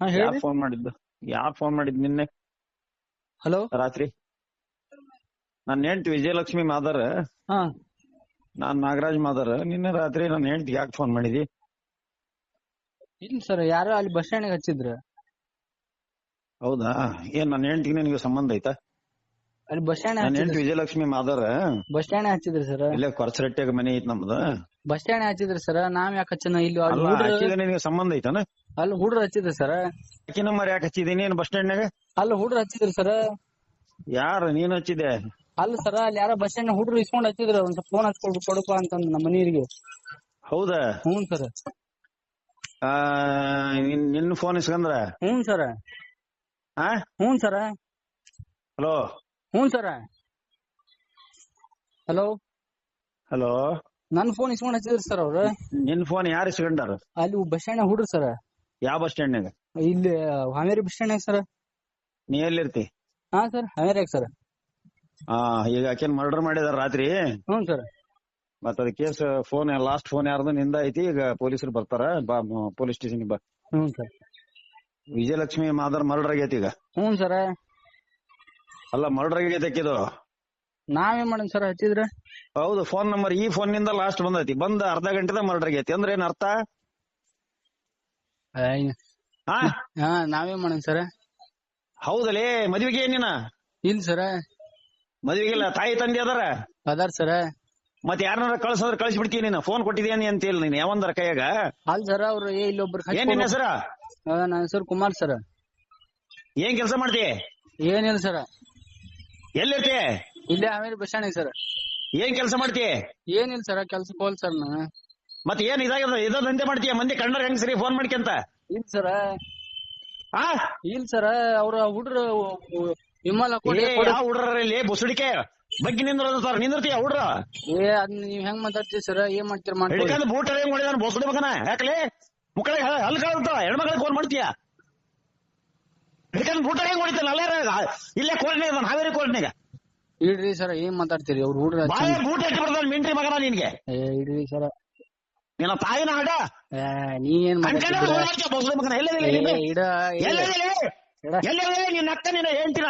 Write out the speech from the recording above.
ಹಾ ಯಾರ್ ಫೋನ್ ಮಾಡಿದ್ದು? ಯಾರ್ ಫೋನ್ ಮಾಡಿದ್ ನಿನ್ನೆ? ಹಲೋ? ರಾತ್ರಿ? ನನ್ನ ಹೆಂಡತಿ ವಿಜಯಲಕ್ಷ್ಮಿ ಮಾದರ್. ಹಾ. ನಾನ್ ನಾಗರಾಜ್ ಮಾದರ್. ನಿನ್ನೆ ರಾತ್ರಿ ನನ್ನ ಹೆಂಡತಿ ಯಾಕೆ ಫೋನ್ ಮಾಡಿದಿ? ಇಲ್ಲ ಸರ್ ಯಾರೋ ಅಲ್ಲಿ ಬಸ್ ಸ್ಟ್ಯಾಂಡ್ ಹಚ್ಚಿದ್ರ. ಹೌದಾ? ಏನ್ ನನ್ನ ಹೆಂಡ್ತಿಗೆ ನಿನಗೆ ಸಂಬಂಧ ಐತಾ bus stand Vijayalakshmi Madar. Bus stand ಹಚ್ಚಿದ್ರಿ sir. ಇಲ್ಲೇ ಕೊರಸರಟ್ಟೆಗೆ ಮನೆ ಐತ್ ನಮ್ದು. ಬಸ್ ಸ್ಟ್ಯಾಂಡ್ ಹಚ್ಚಿದ್ರಿ ಸರ್. ನಾವ್ ಯಾಕೆ ಹಚ್ಚನ ಇಲ್ಲಿ ಸಂಬಂಧ ಐತಾನ? ಅಲ್ಲಿ ಹುಡ್ರು ಹಚ್ಚಿದ್ರಿ ಸರ್. ಆಕಿ ನಂಬರ್ ಯಾಕೆ ಹಚ್ಚಿದೀನಿ? ಏನ್ ಬಸ್ ಸ್ಟ್ಯಾಂಡ್ನಾಗ ಅಲ್ಲಿ ಹುಡ್ರು ಹಚ್ಚಿದ್ರಿ ಸರ್. ಯಾರು ನೀನ್ ಹಚ್ಚಿದೆ ಅಲ್ಲ ಸರ್ ಅಲ್ಲಿ ಯಾರ ಬಸ್ ಸ್ಟ್ಯಾಂಡ್ ಹುಡ್ರು ಇಸ್ಕೊಂಡ್ ಹಚ್ಚಿದ್ರ. ಒಂದ್ ಸ್ವಲ್ಪ ಫೋನ್ ಹಚ್ಕೊಡ್ ಕೊಡಪ್ಪ ಅಂತಂದ್ ನಮ್ಮ ಮನೆಯವರಿಗೆ. ಹೌದಾ? ಹ್ಞೂ ಸರ್. ನಿನ್ನ ಫೋನ್ ಇಸ್ಕಂದ್ರ? ಹ್ಞೂ ಸರ್. ಹಾ ಹ್ಞೂ ಸರ್. ಹಲೋ? ಹ್ಞೂ ಸರ. ಹಲೋ. ಹಲೋ. ನನ್ ಫೋನ್ ಇಸ್ಕೊಂಡ್ ಹಚ್ಚಿದ್ರಿ ಸರ್ ಅವ್ರು. ನಿನ್ ಫೋನ್ ಯಾರು ಇಸ್ಕೊಂಡಾರ? ಅಲ್ಲಿ ಬಸ್ ಸ್ಟ್ಯಾಂಡ್ ಹುಡ್ರು ಸರ್. ಯಾವ ಬಸ್ ಸ್ಟ್ಯಾಂಡ್ ಇಲ್ಲಿ ಹಾವೇರಿ ಬಸ್ ಸ್ಟ್ಯಾಂಡ್ ಸರ್. ನೀ ಎಲ್ಲಿರ್ತಿ? ಹಾ ಸರ್ ಹಾವೇರಿ ಸರ್. ಆ ಈಗ ಆಕೆನ್ ಮರ್ಡರ್ ಮಾಡಿದಾರ ರಾತ್ರಿ. ಹ್ಞೂ ಸರ್. ಮತ್ತ ಅದ ಕೇಸ್ ಫೋನ್ ಲಾಸ್ಟ್ ಫೋನ್ ಯಾರ್ದು ನಿಂದ ಐತಿ ಈಗ ಪೊಲೀಸರು ಬರ್ತಾರ ಬಾ ಪೊಲೀಸ್ ಸ್ಟೇಷನ್ ಬಾ. ಹ್ಞೂ ಸರ್. ವಿಜಯಲಕ್ಷ್ಮಿ ಮಾದರ್ ಮರ್ಡರ್ ಆಗೈತಿ ಈಗ. ಹ್ಞೂ ಸರ್. ಅಲ್ಲ ಮರ್ಡರ್ ಆಗಿದೆ ಆಕಿದು ನಾವೇನ್ ಮಾಡೋಣ ಸರ್ ಹಚ್ಚಿದ್ರೆ? ಹೌದು ಫೋನ್ ನಂಬರ್ ಈ ಫೋನ್ನಿಂದ ಲಾಸ್ಟ್ ಬಂದೈತಿ. ಬಂದ ಅರ್ಧ ಗಂಟೆದ ಮರ್ಡರ್ ಆಗೈತಿ. ಅಂದ್ರೆ ಏನ್ ಅರ್ಥ? ಹಾ? ಹಾ ನಾವೇನ್ ಮಾಡೋಣ ಸರ್? ಹೌದಲೇ ಮದ್ವಿಗೆ ಏನಿನ ಇಲ್ಲ ಸರ್. ಮದ್ವಿಗಿಲ್ಲ ತಾಯಿ ತಂದೆ ಅದಾರ? ಅದಾರ ಸರ. ಮತ್ ಯಾರನ್ನಾರ ಕಳ್ಸಂದ್ರ ಕಳ್ಸಿ ಬಿಡ್ತೀನಿ ನೀನು. ಫೋನ್ ಕೊಟ್ಟಿದ್ಯಾ ಅಂತ ಹೇಳಿ ನೀನ್ ಯಾವಂದರ ಕೈಯಾಗ? ಅಲ್ ಸರ್ ಅವ್ರು ಏ ಇಲ್ಲೊಬ್ರು ಏನ್ ನಿನ್ನ ಹೆಸರ? ನನ್ನ ಹೆಸರು ಕುಮಾರ್ ಸರ್. ಏನ್ ಕೆಲಸ ಮಾಡ್ತಿ ಏನಿಲ್ಲ ಸರ್. ಎಲ್ಲಿರ್ತಿ? ಇಲ್ಲೇ ಹಾವೇರಿ ಬಸ್ ಸ್ಟ್ಯಾಂಡ್ ಸರ್. ಏನ್ ಕೆಲಸ ಮಾಡ್ತಿ? ಏನಿಲ್ಲ ಸರ್ ಕೆಲಸ ಹೋಲ್ ಸರ್ ನಾನು. ಮತ್ ಏನ್ ಇದಾಗದ ಇದ ದಂಧೆ ಮಾಡ್ತೀಯ? ಮಂದಿ ಕಣ್ಣರ್ ಹೆಂಗ್ ಸರಿ ಫೋನ್ ಮಾಡ್ಕೊಂತ ಇಲ್ಲ ಸರ್. ಆ? ಇಲ್ಲ ಸರ್ ಅವ್ರ ಹುಡ್ರು ವಿಮಲ್ ಯಾವ ಹುಡ್ರಲ್ಲಿ ಬುಸುಡಿಕೆ. ಬಗ್ಗೆ ನಿಂದ್ರದ ಸರ್. ನಿಂದಿರ್ತೀಯ ಹುಡ್ರ? ಏ ಅದ್ ನೀವ್ ಹೆಂಗ್ ಮಾತಾಡ್ತೀವಿ ಸರ್? ಏನ್ ಮಾಡ್ತೀರ ಮಾಡ್ತೀರ ಹಿಡ್ಕೊಂಡು ಬೂಟ್ ಹೆಂಗ್ ಮಾಡಿದಾನ ಬುಸುಡಿ ಮಗನ? ಯಾಕಲೆ? ಮುಕ್ಕಳಿಗೆ ಹಲ್ ಕಾಳುತ್ತ ಹೆಣ್ಮಕ್ಳಿಗೆ ಫೋನ್ ಮಾಡ್ತೀಯ? ಹಿಡ್ಕೊಂಡು ಬೂಟ ಹೆಂಗ್ ಹೊಡಿತಾನ? ಅಲ್ಲೇ ಇಲ್ಲೇ ಕೋರ್ಟ್ನಾಗ ಇದಾನ ಹಾವೇರಿ ಕೋರ್ಟ್ನಾಗ ಇಡ್ರಿ ಸರ್ ಏನ್ ಮಾತಾಡ್ತೀರಿ? ಅವ್ರ ಹುಡ್ರ ಬಾಯ ಬೂಟ್ ಇಟ್ಟು ಬರ್ತಾನ ಮಿಂಟ್ರಿ ಮಗನ ನಿನ್ಗೆ. ಏ ಇಡ್ರಿ ಸರ್. ನಿನ್ನ ತಾಯಿನ ಆಡ ನೀ ಏನ್ ಕಣ್ಕಂಡ್ರೆ ಮಾತಾಡ್ತೀರ ಮಗನ. ಎಲ್ಲದಿಲ್ಲ ನೀನು? ಇಡ ಇಡ. ಎಲ್ಲದಿಲ್ಲ ಎಲ್ಲದಿಲ್ಲ ನಿನ್ನ ಅಕ್ಕ ನಿನ್ನ ಹೇಳ್ತೀರ?